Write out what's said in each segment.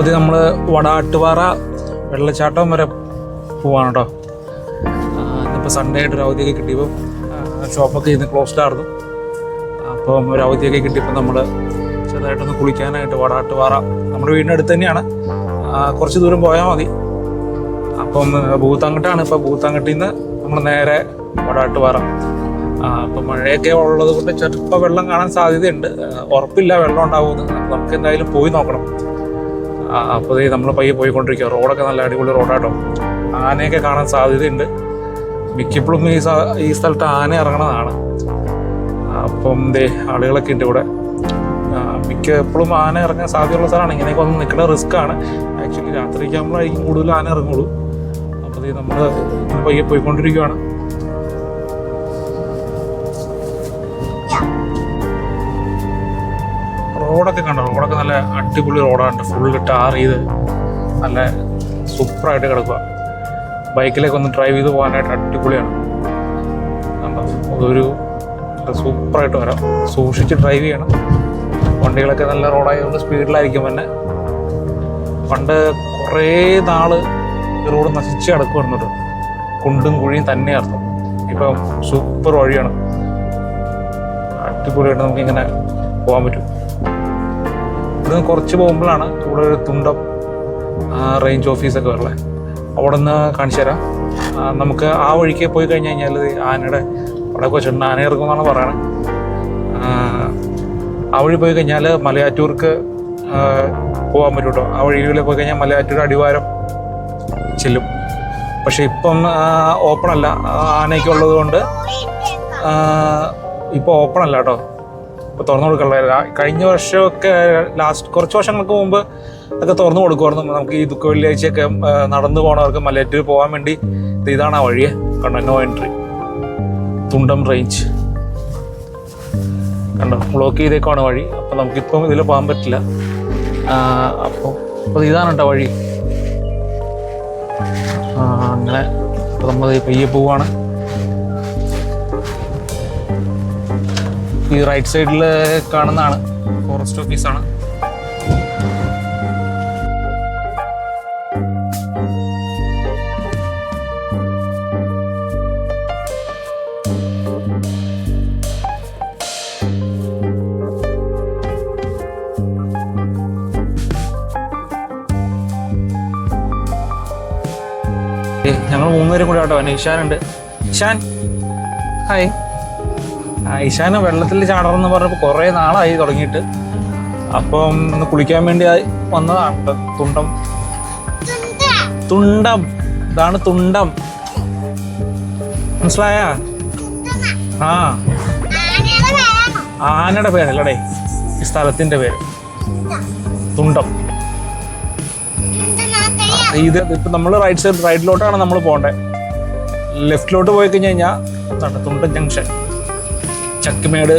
ഇത് നമ്മൾ വടാട്ടുപാറ വെള്ളച്ചാട്ടം വരെ പോവാണ് കേട്ടോ ഇന്നിപ്പോൾ സൺഡേ ആയിട്ട് ഒരു അവധിയൊക്കെ കിട്ടിയപ്പോൾ ഷോപ്പൊക്കെ ഇന്ന് ക്ലോസ്ഡ് ആയിരുന്നു. അപ്പം ഒരു അവധിയൊക്കെ കിട്ടിയപ്പോൾ നമ്മൾ ചെറുതായിട്ടൊന്ന് കുളിക്കാനായിട്ട് വടാട്ടുപാറ നമ്മുടെ വീടിന്റെ അടുത്ത് തന്നെയാണ്. കുറച്ച് ദൂരം പോയാൽ മതി. അപ്പം ഭൂത്താങ്കട്ടാണ്. ഇപ്പോൾ ഭൂത്താങ്കട്ടിൽ നിന്ന് നമ്മൾ നേരെ വടാട്ടുപാറ. അപ്പം മഴയൊക്കെ ഉള്ളത് കൊണ്ട് ചെറുപ്പം വെള്ളം കാണാൻ സാധ്യതയുണ്ട്. ഉറപ്പില്ല വെള്ളം ഉണ്ടാവുമെന്ന്. നമുക്ക് എന്തായാലും പോയി നോക്കണം. അപ്പോൾ നമ്മൾ പയ്യെ പോയിക്കൊണ്ടിരിക്കുക റോഡൊക്കെ നല്ല അടിപൊളി റോഡാട്ടോ. ആനയൊക്കെ കാണാൻ സാധ്യതയുണ്ട്. മിക്കപ്പോഴും ഈ ഈ സ്ഥലത്ത് ആന ഇറങ്ങണതാണ് അപ്പം ദേ ആളുകളൊക്കെ ഉണ്ട് ഇവിടെ. മിക്കപ്പോഴും ആന ഇറങ്ങാൻ സാധ്യതയുള്ള സ്ഥലമാണ്. ഇങ്ങനെയൊക്കെ വന്ന് നിൽക്കുന്ന റിസ്ക്കാണ് ആക്ച്വലി രാത്രിയൊക്കെ ആകുമ്പോഴായിരിക്കും കൂടുതൽ ആന ഇറങ്ങുള്ളൂ. അപ്പോൾ ദേ നമ്മൾ പയ്യെ പോയിക്കൊണ്ടിരിക്കുകയാണ് റോഡൊക്കെ കണ്ടോ? നല്ല അടിപൊളി റോഡാണ്. ഫുള്ള് ടാർ ചെയ്ത് നല്ല സൂപ്പറായിട്ട് കിടക്കുക ബൈക്കിലേക്ക് ഒന്ന് ഡ്രൈവ് ചെയ്ത് പോകാനായിട്ട് അടിപൊളിയാണ്. അതൊരു സൂപ്പറായിട്ട് വരാം. സൂക്ഷിച്ച് ഡ്രൈവ് ചെയ്യണം. വണ്ടികളൊക്കെ നല്ല റോഡായതുകൊണ്ട് സ്പീഡിലായിരിക്കും തന്നെ പണ്ട് കുറേ നാൾ ഈ റോഡ് നശിച്ച് കിടക്കുമായിരുന്നു കേട്ടോ കുണ്ടും കുഴിയും തന്നെയായിരുന്നു. ഇപ്പം സൂപ്പർ വഴിയാണ്. അടിപൊളിയായിട്ട് നമുക്കിങ്ങനെ പോകാൻ പറ്റും. ഇത് കുറച്ച് പോകുമ്പോഴാണ് ഇവിടെ ഒരു തുണ്ടം റേഞ്ച് ഓഫീസൊക്കെ ഉള്ളത്. അവിടെ നിന്ന് കാണിച്ചു തരാം. നമുക്ക് ആ വഴിക്ക് പോയി കഴിഞ്ഞ് കഴിഞ്ഞാൽ ആനയുടെ അവിടെ കൊച്ചുണ്ട് ആന ഇറങ്ങുമെന്നാണ് പറയണത് ആ, വഴി പോയി കഴിഞ്ഞാൽ മലയാറ്റൂർക്ക് പോകാൻ പറ്റും കേട്ടോ ആ വഴിയിൽ പോയി കഴിഞ്ഞാൽ മലയാറ്റൂർ അടിവാരം ചെല്ലും. പക്ഷെ ഇപ്പം ഓപ്പൺ അല്ല. ആനയ്ക്കുള്ളത് കൊണ്ട് ഇപ്പോൾ ഓപ്പൺ അല്ല കേട്ടോ. ഇപ്പോൾ തുറന്നു കൊടുക്കാനുള്ള കഴിഞ്ഞ വർഷമൊക്കെ ലാസ്റ്റ് കുറച്ച് വർഷങ്ങൾക്ക് മുമ്പ് ഒക്കെ തുറന്നു കൊടുക്കുമായിരുന്നു. നമുക്ക് ഈ ദുഃഖ വെള്ളിയാഴ്ചയൊക്കെ നടന്നു പോകണവർക്ക് മലയറ്റൂർ പോകാൻ വേണ്ടി ഇത് ഇതാണ് ആ വഴിയെ. കണ്ടോ നോ എൻട്രി തുണ്ടം റേഞ്ച് കണ്ടോ ബ്ലോക്ക് ചെയ്തേക്കാണ് വഴി. അപ്പോൾ നമുക്കിപ്പം ഇതിൽ പോകാൻ പറ്റില്ല. അപ്പോൾ അപ്പോൾ ഇതാണ് കേട്ടോ വഴി. അങ്ങനെ നമ്മൾ പയ്യെ പോവാണ്. ഈ റൈറ്റ് സൈഡിൽ കാണുന്നതാണ്. ഫോറസ്റ്റ് ഓഫീസാണ് ഞങ്ങൾ മൂന്നുപേരും കൂടെ ആട്ടോ. പിന്നെ ഷാൻ. ഹായ് ആ, വെള്ളത്തിൽ വെള്ളത്തിൽ ചാടണമെന്ന് പറഞ്ഞപ്പോൾ കുറേ നാളായി തുടങ്ങിയിട്ട്. അപ്പം ഒന്ന് കുളിക്കാൻ വേണ്ടി വന്നതാണ്. തുണ്ടം. തുണ്ടം. ഇതാണ് തുണ്ടം. മനസ്സിലായ? ആ. ആനയുടെ പേരല്ലടേ ഈ സ്ഥലത്തിന്റെ പേര്. തുണ്ടം. ഇത് ഇപ്പം നമ്മൾ റൈറ്റ് സൈഡ് റൈറ്റിലോട്ടാണ് നമ്മൾ പോകേണ്ടത് ലെഫ്റ്റിലോട്ട് പോയി കഴിഞ്ഞ് കഴിഞ്ഞാൽ Thundam junction Chakkumedu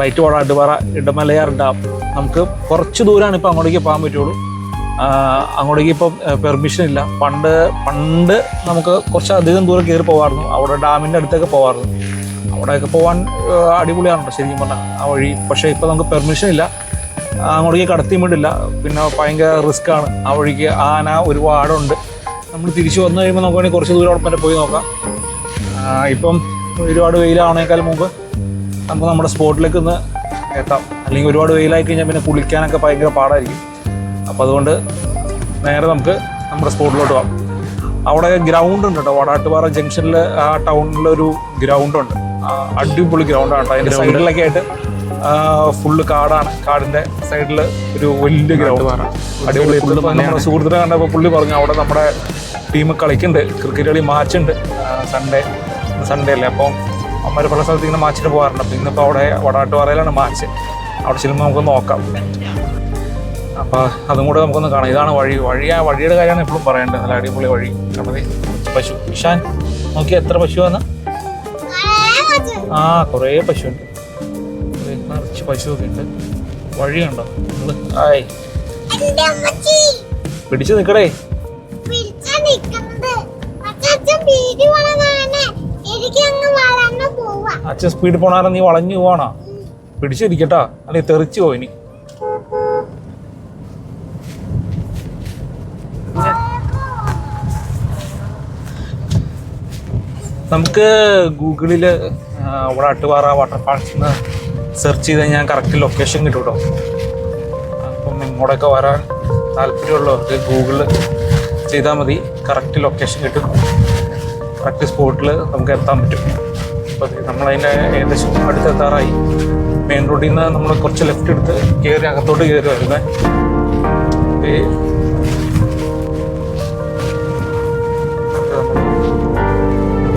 right Vadattupara Idamalayar dam. നമുക്ക് കുറച്ച് ദൂരമാണ് ഇപ്പോൾ അങ്ങോട്ടേക്ക് പോകാൻ പറ്റുള്ളൂ. അങ്ങോട്ടേക്ക് ഇപ്പം പെർമിഷൻ ഇല്ല. പണ്ട് പണ്ട് നമുക്ക് കുറച്ച് അധികം ദൂരം കയറി പോകാമായിരുന്നു അവിടെ ഡാമിന്റെ അടുത്തൊക്കെ പോകാമായിരുന്നു അവിടെയൊക്കെ പോകാൻ അടിപൊളിയാണല്ലോ ശരിക്കും പറഞ്ഞാൽ ആ വഴി. പക്ഷേ ഇപ്പോൾ നമുക്ക് പെർമിഷൻ ഇല്ല. അങ്ങോട്ടേക്ക് കടത്തി വിടില്ല. പിന്നെ ഭയങ്കര റിസ്ക് ആണ്. ആ വഴിക്ക് ആന ഒരുപാടുണ്ട്. നമ്മൾ തിരിച്ചു വന്നു കഴിയുമ്പോൾ നമുക്ക് വേണമെങ്കിൽ കുറച്ച് ദൂരം അവിടെ പോയി നോക്കാം. ഇപ്പം ഒരുപാട് വെയിലാവണേക്കാൾ മുമ്പ് നമുക്ക് നമ്മുടെ സ്പോട്ടിലേക്ക് ഒന്ന് എത്താം. അല്ലെങ്കിൽ ഒരുപാട് വെയിലായി കഴിഞ്ഞാൽ പിന്നെ കുളിക്കാനൊക്കെ ഭയങ്കര പാടായിരിക്കും. അപ്പോൾ അതുകൊണ്ട് നേരെ നമുക്ക് നമ്മുടെ സ്പോട്ടിലോട്ട് പോകാം അവിടെ ഗ്രൗണ്ട് ഉണ്ട് കേട്ടോ. വടാട്ടുപാറ ജംഗ്ഷനിൽ ആ ടൗണിലൊരു ഗ്രൗണ്ടുണ്ട് അടിപൊളി ഗ്രൗണ്ടാണ് കേട്ടോ. അതിന്റെ സൈഡിലൊക്കെ ആയിട്ട് ഫുള്ള് കാടാണ്. കാടിന്റെ സൈഡിൽ ഒരു വലിയ ഗ്രൗണ്ട്. അടിപൊളി നമ്മുടെ സുഹൃത്തിനെ കണ്ടപ്പോൾ പുള്ളി പറഞ്ഞു അവിടെ നമ്മുടെ ടീം കളിക്കുന്നുണ്ട്. ക്രിക്കറ്റ് കളി മാച്ചുണ്ട് സൺഡേ സൺഡേ അല്ലേ? അപ്പം അമ്മ പല സ്ഥലത്ത് ഇങ്ങനെ മാച്ചിന് പോകാറുണ്ട്. അപ്പം ഇന്നിപ്പോൾ അവിടെ വടാട്ടുപാറയിലാണ് മാച്ച്. അവിടെ ചെല്ലുമ്പോൾ നമുക്ക് നോക്കാം. അപ്പോൾ അതും കൂടെ നമുക്കൊന്ന് കാണാം. ഇതാണ് വഴി. വഴി ആ വഴിയുടെ കാര്യമാണ് എപ്പോഴും പറയേണ്ടത്. നല്ല അടിപൊളി വഴി. കണ്ടത് പശു. ഇഷാൻ നോക്കി എത്ര പശുവാണ് ആ കുറേ പശുവുണ്ട്. നിറച്ച് പശുവൊക്കെ ഉണ്ട്. വഴി കണ്ടോ? നിങ്ങൾ? ആയി പിടിച്ചു നിൽക്കടേ പിടിച്ചാ നിക്കുന്നത് അച്ഛൻ സ്പീഡിൽ പോണാലും നീ വളഞ്ഞു പോവാണോ? പിടിച്ചിരിക്കട്ടോ. അല്ലെ തെറിച്ചു പോയി ഇനി. നമുക്ക് ഗൂഗിളിൽ അവിടെ അട്ടുപാറ വാട്ടർ ഫാൾസ് എന്ന് സെർച്ച് ചെയ്ത് ഞാൻ കറക്റ്റ് ലൊക്കേഷൻ കിട്ടും കേട്ടോ അപ്പം ഇങ്ങോട്ടൊക്കെ വരാൻ താല്പര്യമുള്ളവർക്ക് ഗൂഗിളിൽ ചെയ്താൽ മതി. കറക്റ്റ് ലൊക്കേഷൻ കിട്ടും. കറക്റ്റ് സ്പോട്ടിൽ നമുക്ക് എത്താൻ പറ്റും. അപ്പോൾ നമ്മളതിന്റെ ഏകദേശം അടുത്തെത്താറായി. മെയിൻ റോഡിൽ നിന്ന് നമ്മൾ കുറച്ച് ലെഫ്റ്റ് എടുത്ത് കയറി അകത്തോട്ട് കയറി വരുന്നത്.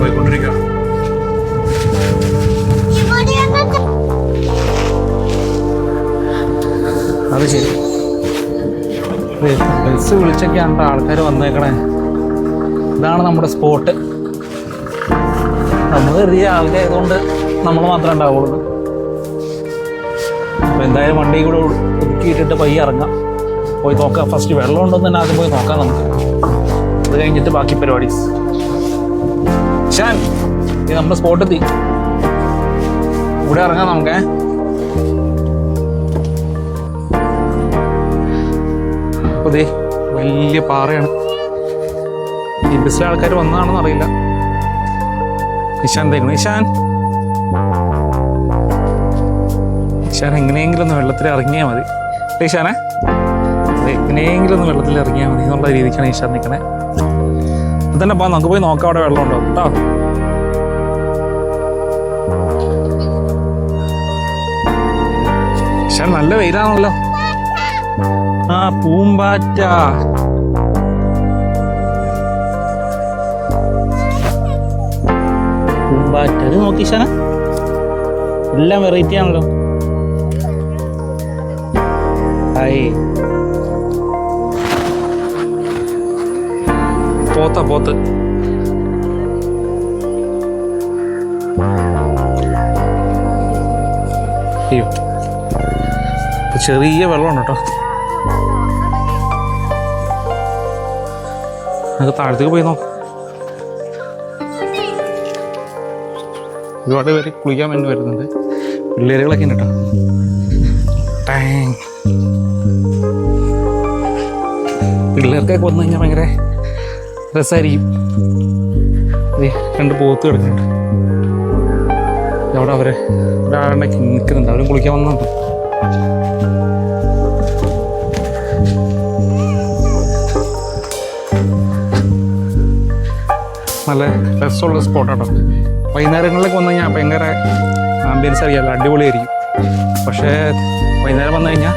പോയിക്കൊണ്ടിരിക്കുകയാണ്. അത് ശരി. ബസ് വിളിച്ചൊക്കെയാണ് ആൾക്കാർ വന്നേക്കണേ. ഇതാണ് നമ്മുടെ സ്പോട്ട്. നമ്മൾ കരുതിയ ആൾക്കായതുകൊണ്ട് നമ്മൾ മാത്രമേ ഉണ്ടാവുള്ളൂ. അപ്പോൾ എന്തായാലും വണ്ടി കൂടെ ഒതുക്കിയിട്ടിട്ട് പയ്യെ ഇറങ്ങാം. പോയി നോക്കാം. ഫസ്റ്റ് വെള്ളം ഉണ്ടെന്ന് തന്നെ ആദ്യം പോയി നോക്കാം നമുക്ക്. അത് കഴിഞ്ഞിട്ട് ബാക്കി പരിപാടി ഷാൻ ഇത് നമ്മുടെ സ്പോട്ടെത്തി ഇവിടെ ഇറങ്ങാം നമുക്ക്. അപ്പോൾ വലിയ പാറയാണ്. ഈ ബസ്സിലെ ആൾക്കാർ വന്നതാണെന്ന് അറിയില്ല. ഇഷാൻ തേക്കണം ഇഷാൻ ഇഷാൻ എങ്ങനെയെങ്കിലും ഒന്ന് വെള്ളത്തിൽ ഇറങ്ങിയാൽ മതി. ഇഷാനെ എങ്ങനെയെങ്കിലും ഒന്ന് വെള്ളത്തിൽ ഇറങ്ങിയാൽ മതി. എന്നുള്ള രീതിക്കാണ് നിശാന്ത് നിൽക്കണേ അത് തന്നെ പോകാം നമുക്ക് പോയി നോക്കാം അവിടെ വെള്ളമുണ്ടോ കേട്ടോ. ഈശാൻ നല്ല വെയിലാണല്ലോ. ആ പൂമ്പാറ്റ. പൂമ്പാറ്റ അത് നോക്കിശാന എല്ലാം വെറൈറ്റി ആണല്ലോ. ഹായ്. പോത്ത പോത്ത്. അയ്യോ. ചെറിയ വെള്ളമുണ്ട് കേട്ടോ. നമുക്ക് താഴത്തേക്ക് പോയി നോക്കാം. ഒരുപാട് പേര് കുളിക്കാൻ വേണ്ടി വരുന്നുണ്ട്. പിള്ളേരുകളൊക്കെ ഉണ്ട് കേട്ടോ. പിള്ളേർക്കൊക്കെ വന്നു കഴിഞ്ഞാൽ ഭയങ്കര രസമായിരിക്കും. രണ്ട് പോത്ത് കിടക്കുന്നുണ്ട്. അവിടെ അവരെ ഒരാളുടെ നിൽക്കുന്നുണ്ട്. അവരും കുളിക്കാൻ വന്നുണ്ട് നല്ല രസമുള്ള സ്പോട്ടാട്ടോ വൈകുന്നേരങ്ങളിലൊക്കെ വന്നു കഴിഞ്ഞാൽ ഭയങ്കര ആംബിയൻസ് അറിയാമല്ലോ അടിപൊളിയായിരിക്കും. പക്ഷേ വൈകുന്നേരം വന്നു കഴിഞ്ഞാൽ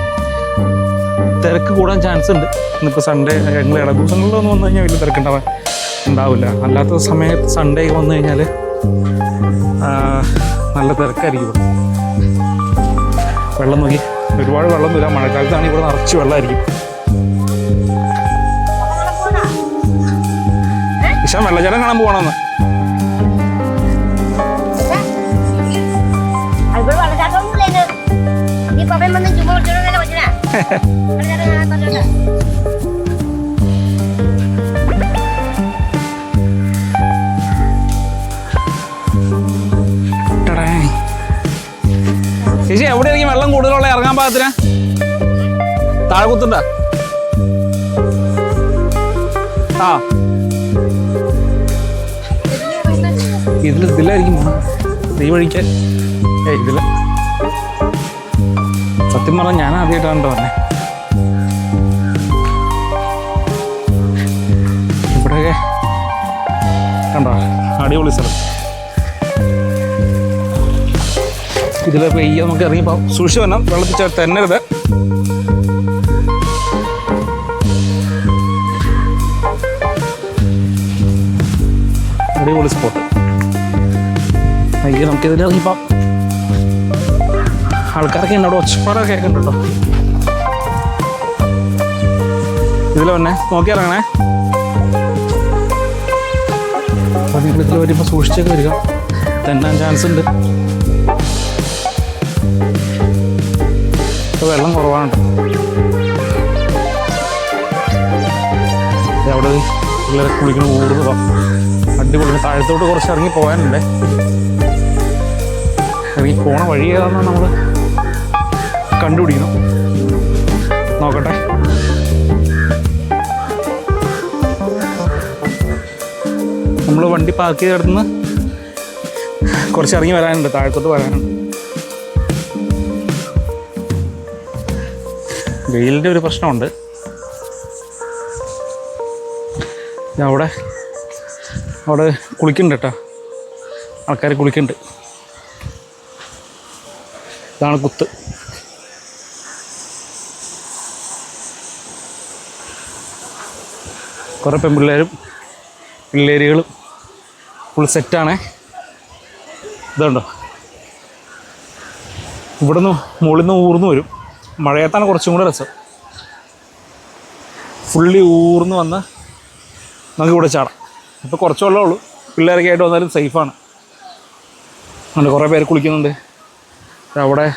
തിരക്ക് കൂടാൻ ചാൻസ് ഉണ്ട്. ഇന്നിപ്പോൾ സൺഡേ ഞങ്ങൾ ഇട ദിവസങ്ങളിലൊന്നും വന്നു കഴിഞ്ഞാൽ വലിയ തിരക്കുണ്ടാവാൻ ഉണ്ടാവില്ല. അല്ലാത്ത സമയത്ത് സൺഡേ വന്നു കഴിഞ്ഞാൽ നല്ല തിരക്കായിരിക്കും. വെള്ളം നോക്കി. ഒരുപാട് വെള്ളം തരാം മഴക്കാലത്താണ് ഇവിടെ നിറച്ച് വെള്ളമായിരിക്കും. ഇഷാൻ വെള്ളച്ചാട്ടം കാണാൻ പോകണമെന്ന് ചേച്ചി എവിടെയായിരിക്കും വെള്ളം കൂടുതലുള്ള ഇറങ്ങാൻ പാകത്തിന്? താഴെ കുത്തുണ്ട ആ. ഇതിൽ ഇതിലായിരിക്കും ഈ വഴിക്ക്. ഏ ഇതിൽ. സത്യം പറഞ്ഞാൽ ഞാൻ ആദ്യമായിട്ടാണ് പറഞ്ഞത് ഇവിടെയൊക്കെ കണ്ടോ? അടിപൊളി സ്ഥലം. ഇതിൽ പെയ്യ നമുക്ക് ഇറങ്ങിപ്പോ. സൂക്ഷിച്ച് വന്നാൽ വെള്ളത്തിൽ ചേർത്ത് തന്നരുത്. അടിപൊളി സ്പോട്ട് അയ്യോ നമുക്കിതിൽ ഇറങ്ങിപ്പോ ആൾക്കാരൊക്കെ ഉണ്ട്. അവിടെ ഒച്ചപ്പാടൊക്കെ കേൾക്കുന്നുണ്ടോ ഇതിൽ വന്നെ. നോക്കി ഇറങ്ങണേ. ഇതിൽ വരുമ്പോൾ സൂക്ഷിച്ചൊക്കെ വരിക. തെന്നാൻ ചാൻസ് ഉണ്ട്. വെള്ളം കുറവാണ് അവിടെ പിള്ളേരെ കുളിക്കണ കൂടുതൽ അടിപൊളി. താഴത്തോട്ട് കുറച്ച് ഇറങ്ങി പോകാനുണ്ടേ. ഇറങ്ങി പോണ വഴി ഏതാണെന്നാണ് നമ്മൾ കണ്ടുപിടിക്കണം നോക്കട്ടെ. നമ്മൾ വണ്ടി പാർക്ക് ചെയ്തിടത്തുനിന്ന് കുറച്ച് ഇറങ്ങി വരാനുണ്ട് താഴത്തോട്ട് വരാനുണ്ട്. വെയിലിന്റെ ഒരു പ്രശ്നമുണ്ട്. ഞാൻ അവിടെ അവിടെ കുളിക്കുന്നുണ്ട് കേട്ടോ. ആൾക്കാർ കുളിക്കുന്നുണ്ട്. ഇതാണ് കുത്ത്. കുറേ പെൺപിള്ളേരും പിള്ളേരികളും ഫുൾ സെറ്റാണേ ഇതുണ്ടോ? ഇവിടുന്ന് മുകളിൽ നിന്ന് ഊർന്ന് വരും. മഴയത്താണ് കുറച്ചും കൂടെ രസം. ഫുള്ളി ഊർന്ന് വന്ന് നമുക്ക് ഇവിടെ ചാടാം. ഇപ്പോൾ കുറച്ച് വെള്ളമേ ഉള്ളൂ. പിള്ളേരൊക്കെ ആയിട്ട് വന്നാലും സേഫാണ് അതുകൊണ്ട് കുറേ പേര് കുളിക്കുന്നുണ്ട്. അവിടെ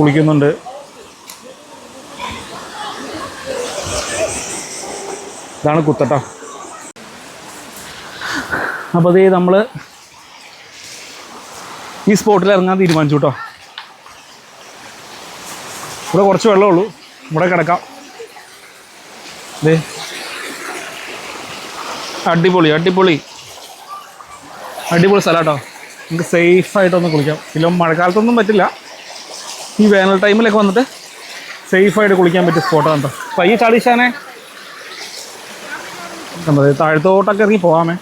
കുളിക്കുന്നുണ്ട്. ഇതാണ് കുത്തട്ട. അപ്പോൾ അതേ നമ്മൾ ഈ സ്പോട്ടിൽ ഇറങ്ങാൻ തീരുമാനിച്ചു കേട്ടോ ഇവിടെ കുറച്ച് വെള്ളമുള്ളൂ ഇവിടെ കിടക്കാം. ദേ. അടിപൊളി അടിപൊളി. അടിപൊളി സ്ഥലം കേട്ടോ നമുക്ക് സേഫായിട്ടൊന്ന് കുളിക്കാം. ഇല്ല മഴക്കാലത്തൊന്നും പറ്റില്ല. ഈ വേനൽ ടൈമിലൊക്കെ വന്നിട്ട് സേഫായിട്ട് കുളിക്കാൻ പറ്റിയ സ്പോട്ടാണ് കേട്ടോ പയ്യെ ചാടിശാനെ നമ്മൾ താഴത്തോട്ടൊക്കെ ഇറങ്ങി പോകാമേ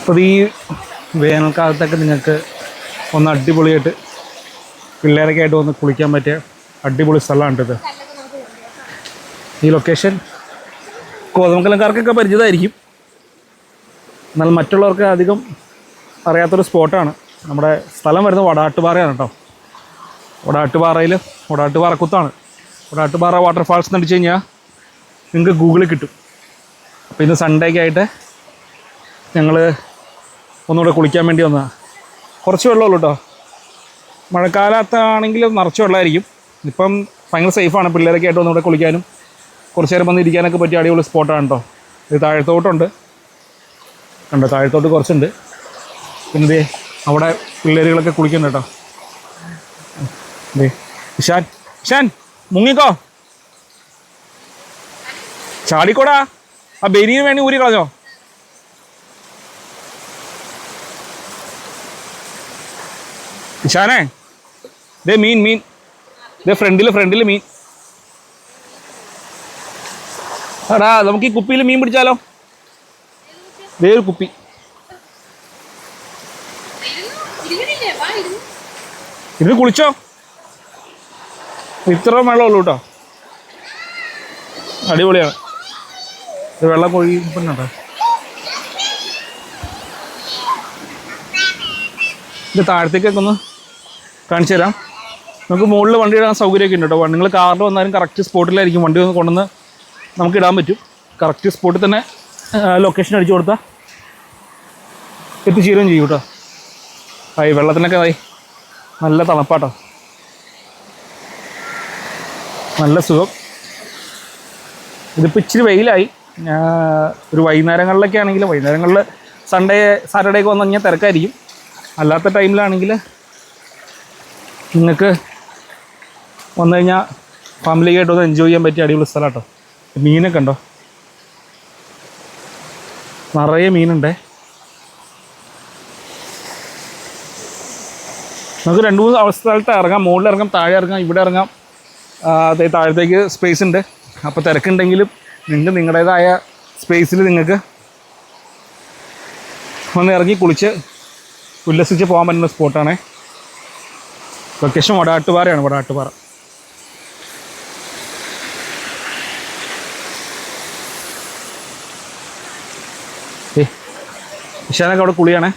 അപ്പോൾ ഈ വേനൽക്കാലത്തൊക്കെ നിങ്ങൾക്ക് ഒന്ന് അടിപൊളിയായിട്ട് പിള്ളേരൊക്കെ ആയിട്ട് ഒന്ന് കുളിക്കാൻ പറ്റിയ അടിപൊളി സ്ഥലമാണ് ഇത്. ഈ ലൊക്കേഷൻ കോതമംഗലംകാർക്കൊക്കെ പരിചിതമായിരിക്കും. എന്നാൽ മറ്റുള്ളവർക്ക് അധികം അറിയാത്തൊരു സ്പോട്ടാണ്. നമ്മുടെ സ്ഥലം വരുന്നത് വടാട്ടുപാറയാണ് കേട്ടോ. വടാട്ടുപാറയിൽ വടാട്ടുപാറക്കുത്താണ്. വടാട്ടുപാറ വാട്ടർഫാൾസ് എന്ന് അടിച്ചു കഴിഞ്ഞാൽ നിങ്ങൾക്ക് ഗൂഗിളിൽ കിട്ടും. അപ്പോൾ ഇന്ന് സൺഡേ ഒക്കെ ആയിട്ട് ഞങ്ങൾ ഒന്നുകൂടെ കുളിക്കാൻ വേണ്ടി വന്നതാണ് കുറച്ച് വെള്ളമുള്ളൂ കേട്ടോ മഴക്കാലത്താണെങ്കിൽ നിറച്ച് വെള്ളമായിരിക്കും. ഇപ്പം ഭയങ്കര സേഫാണ് പിള്ളേരൊക്കെ ആയിട്ട് ഒന്നുകൂടെ കുളിക്കാനും കുറച്ച് നേരം വന്ന് ഇരിക്കാനൊക്കെ പറ്റിയ അടിപൊളി സ്പോട്ടാണ് കേട്ടോ ഇത് താഴത്തോട്ടുണ്ട്. കണ്ടോ താഴത്തോട്ട് കുറച്ചുണ്ട്. പിന്നെ അവിടെ പിള്ളേരുകളൊക്കെ കുളിക്കുന്നുണ്ട് കേട്ടോ ഇഷാൻ ഇഷാൻ മുങ്ങിക്കോ. ചാടിക്കോടാ. ആ ബനിയന് വേണി ഊരി കളഞ്ഞോ. ഇഷാനെ ദേ മീൻ മീൻ. ദേ ഫ്രണ്ടിൽ ഫ്രണ്ടിൽ മീൻ. എടാ നമുക്ക് ഈ കുപ്പിയിൽ മീൻ പിടിച്ചാലോ? ദേ ഒരു കുപ്പി. ഇത് കുളിച്ചോ? ഇത്ര വെള്ളമുള്ളൂ കേട്ടോ. അടിപൊളിയാണ്. വെള്ളം കൊഴി പിന്നുണ്ടോ ഇത് താഴത്തേക്കൊക്കെ ഒന്ന് കാണിച്ചു തരാം. നമുക്ക് മുകളിൽ വണ്ടി ഇടാൻ സൗകര്യമൊക്കെ ഉണ്ട് കേട്ടോ. നിങ്ങൾ കാറിൽ വന്നാലും കറക്റ്റ് സ്പോട്ടിലായിരിക്കും വണ്ടി ഒന്ന് കൊണ്ടുവന്ന് നമുക്ക് ഇടാൻ പറ്റും. കറക്റ്റ് സ്പോട്ടിൽ തന്നെ ലൊക്കേഷൻ അടിച്ചു കൊടുത്താൽ എത്തിച്ചേരുകയും ചെയ്യും കേട്ടോ. ആയി വെള്ളത്തിനൊക്കെ ആയി നല്ല തണുപ്പാട്ടോ. നല്ല സുഖം. ഇതിപ്പോൾ ഇച്ചിരി വെയിലായി. ഒരു വൈകുന്നേരങ്ങളിലൊക്കെ ആണെങ്കിൽ വൈകുന്നേരങ്ങളിൽ സൺഡേ സാറ്റർഡേ ഒക്കെ വന്നു കഴിഞ്ഞാൽ തിരക്കായിരിക്കും. അല്ലാത്ത ടൈമിലാണെങ്കിൽ നിങ്ങൾക്ക് വന്നു കഴിഞ്ഞാൽ ഫാമിലിക്കായിട്ട് ഒന്ന് എൻജോയ് ചെയ്യാൻ പറ്റിയ അടിപൊളി സ്ഥലം കേട്ടോ മീനൊക്കെ ഉണ്ടോ? നിറയെ മീനുണ്ടേ. നമുക്ക് രണ്ട് മൂന്ന് സ്ഥലത്ത് ഇറങ്ങാം. മുകളിൽ ഇറങ്ങാം താഴെ ഇറങ്ങാം ഇവിടെ ഇറങ്ങാം. താഴത്തേക്ക് സ്പേസ് ഉണ്ട്. അപ്പോൾ തിരക്കുണ്ടെങ്കിലും നിങ്ങൾക്ക് നിങ്ങളുടേതായ സ്പേസിൽ നിങ്ങൾക്ക് ഒന്ന് ഇറങ്ങി കുളിച്ച് ഉല്ലസിച്ച് പോകാൻ പറ്റുന്ന സ്പോട്ടാണ് ലൊക്കേഷൻ വടാട്ടുപാറയാണ് വടാട്ടുപാറ. ഏ ഇഷാനൊക്കെ അവിടെ കുളിയാണേ.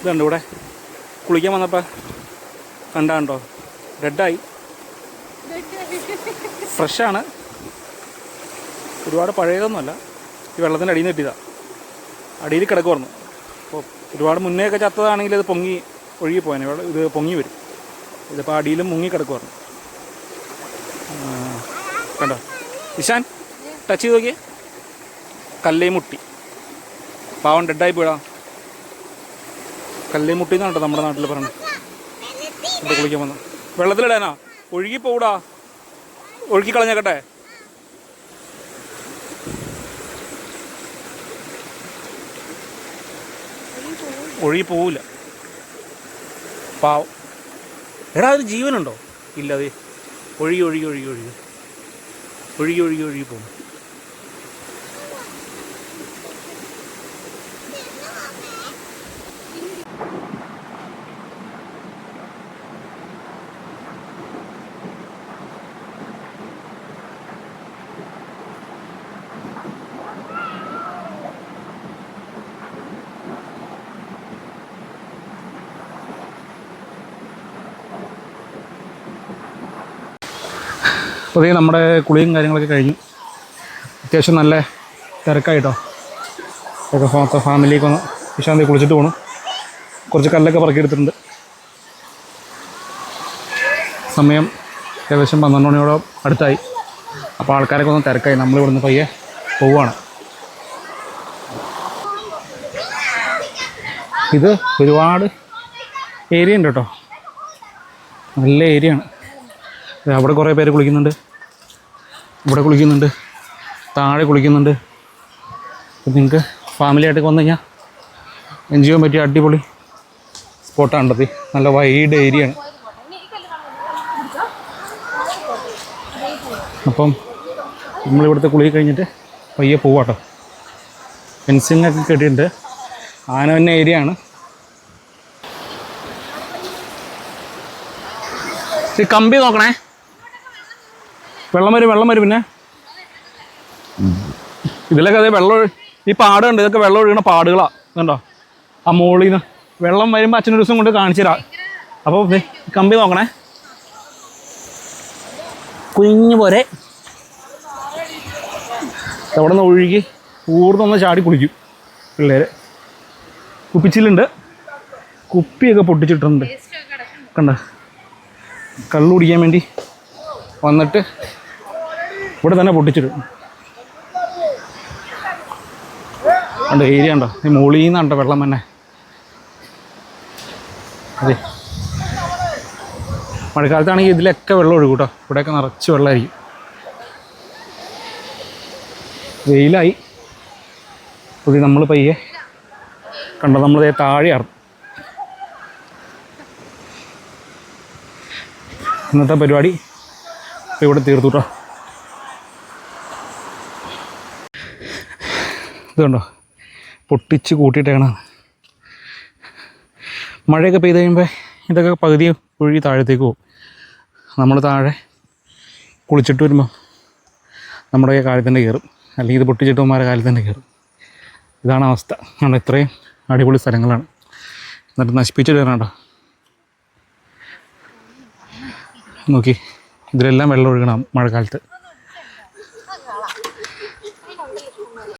ഇതുണ്ട് ഇവിടെ. കുളിക്കാൻ വന്നപ്പോൾ കണ്ടാണ്ടോ? റെഡായി ഫ്രഷാണ് ഒരുപാട് പഴയതൊന്നുമല്ല. ഈ വെള്ളത്തിന്റെ അടിയിൽ നിന്ന് കിട്ടിയതാണ് അടിയിൽ കിടക്കുമായിരുന്നു അപ്പോൾ ഒരുപാട് മുന്നേ ഒക്കെ ചത്തതാണെങ്കിൽ അത് പൊങ്ങി ഒഴുകി ഇത് പൊങ്ങി വരും. ഇതിപ്പോൾ അടിയിലും മുങ്ങി കിടക്കുമായിരുന്നു കണ്ടോ? ഇഷാൻ ടച്ച് ചെയ്ത് നോക്കിയേ. കല്ലേ മുട്ടി. പാവം ഡെഡായി പോയടാ കല്ലേ മുട്ടി എന്നാണ് നമ്മുടെ നാട്ടിൽ പറഞ്ഞത് കുളിക്കാൻ വന്നു. വെള്ളത്തിലിടാനാ? ഒഴുകി പോകൂടാ ഒഴുകി കളഞ്ഞേക്കട്ടെ. ഒഴുകി പോവില്ല പാവം. എടാ അതിന് ജീവനുണ്ടോ? ഇല്ല അതെ ഒഴുകി ഒഴുകി ഒഴുകി ഒഴുകി. ഒഴുകി ഒഴുകി ഒഴുകി പോകും അപ്പോൾ നമ്മുടെ കുളിയും കാര്യങ്ങളൊക്കെ കഴിഞ്ഞു. അത്യാവശ്യം നല്ല തിരക്കായിട്ടോ. ഒക്കെ മൊത്തം ഫാമിലിയൊക്കെ ഒന്ന് വിശാന്തി കുളിച്ചിട്ട് പോകണം കുറച്ച് കല്ലൊക്കെ പറക്കിയെടുത്തിട്ടുണ്ട്. സമയം ഏകദേശം പന്ത്രണ്ട് മണിയോടെ അടുത്തായി. അപ്പോൾ ആൾക്കാരൊക്കെ ഒന്ന് തിരക്കായി. നമ്മൾ ഇവിടുന്ന് പയ്യെ പോവുകയാണ്. ഇത് ഒരുപാട് ഏരിയ ഉണ്ട് കേട്ടോ. നല്ല ഏരിയ ആണ്. അവിടെ കുറേ പേര് കുളിക്കുന്നുണ്ട്. ഇവിടെ കുളിക്കുന്നുണ്ട് താഴെ കുളിക്കുന്നുണ്ട്. നിങ്ങൾക്ക് ഫാമിലിയായിട്ട് വന്നു കഴിഞ്ഞാൽ എൻജോയ് ചെയ്യാൻ പറ്റിയ അടിപൊളി സ്പോട്ടാണത് നല്ല വൈഡ് ഏരിയ ആണ്. അപ്പം നമ്മളിവിടുത്തെ കുളി കഴിഞ്ഞിട്ട് പയ്യെ പോവാട്ടോ ഫെൻസിങ് ഒക്കെ കെട്ടിയിട്ടുണ്ട്. ആന തന്നെ ഏരിയ ആണ്. കമ്പി നോക്കണേ. വെള്ളം വരും വെള്ളം വരും പിന്നെ. ഇതിലൊക്കെ അതേ വെള്ളം ഈ പാടുണ്ട് ഇതൊക്കെ വെള്ളം ഒഴുകുന്ന പാടുകളാ കണ്ടോ? ആ മോളിൽ നിന്ന് വെള്ളം വരുമ്പോൾ അച്ഛനൊരു ദിവസം കൊണ്ട് കാണിച്ചു തരാം. അപ്പോൾ കമ്പി നോക്കണേ. കുഞ്ഞു പോരെ അവിടെ നിന്ന് ഒഴുകി ഊർന്നൊന്ന് ചാടി കുളിക്കും പിള്ളേര്. കുപ്പിച്ചിലുണ്ട് കുപ്പിയൊക്കെ പൊട്ടിച്ചിട്ടുണ്ട്. കണ്ട? കള്ളു കുടിക്കാൻ വേണ്ടി വന്നിട്ട് ഇവിടെ തന്നെ പൊട്ടിച്ചിടും. ഉണ്ട് ഏരിയ ഉണ്ടോ ഈ മുകളിൽ നിന്നുണ്ടോ വെള്ളം തന്നെ അതെ. മഴക്കാലത്താണെങ്കിൽ ഇതിലൊക്കെ വെള്ളം ഒഴുകും കേട്ടോ ഇവിടെയൊക്കെ നിറച്ച് വെള്ളമായിരിക്കും. വെയിലായി. പുതിയ നമ്മൾ പയ്യെ കണ്ടോ നമ്മൾ താഴെ ഇന്നത്തെ പരിപാടി ഇവിടെ തീർത്തു കേട്ടോ ഇതുണ്ടോ? പൊട്ടിച്ച് കൂട്ടിയിട്ടേക്കണ. മഴയൊക്കെ പെയ്ത് കഴിയുമ്പോൾ ഇതൊക്കെ പകുതി ഒഴുകി താഴത്തേക്ക് പോകും. നമ്മൾ താഴെ കുളിച്ചിട്ട് വരുമ്പോൾ നമ്മുടെ കാലിൽ തന്നെ കയറും അല്ലെങ്കിൽ ഇത് പൊട്ടിച്ചിട്ടവന്മാരെ കാലിൽ തന്നെ കയറും ഇതാണ് അവസ്ഥ. നമ്മുടെ ഇത്രയും അടിപൊളി സ്ഥലങ്ങളാണ്. എന്നിട്ട് നശിപ്പിച്ചിട്ട് വരണം നോക്കി. ഇതിലെല്ലാം വെള്ളം ഒഴുകണം മഴക്കാലത്ത്.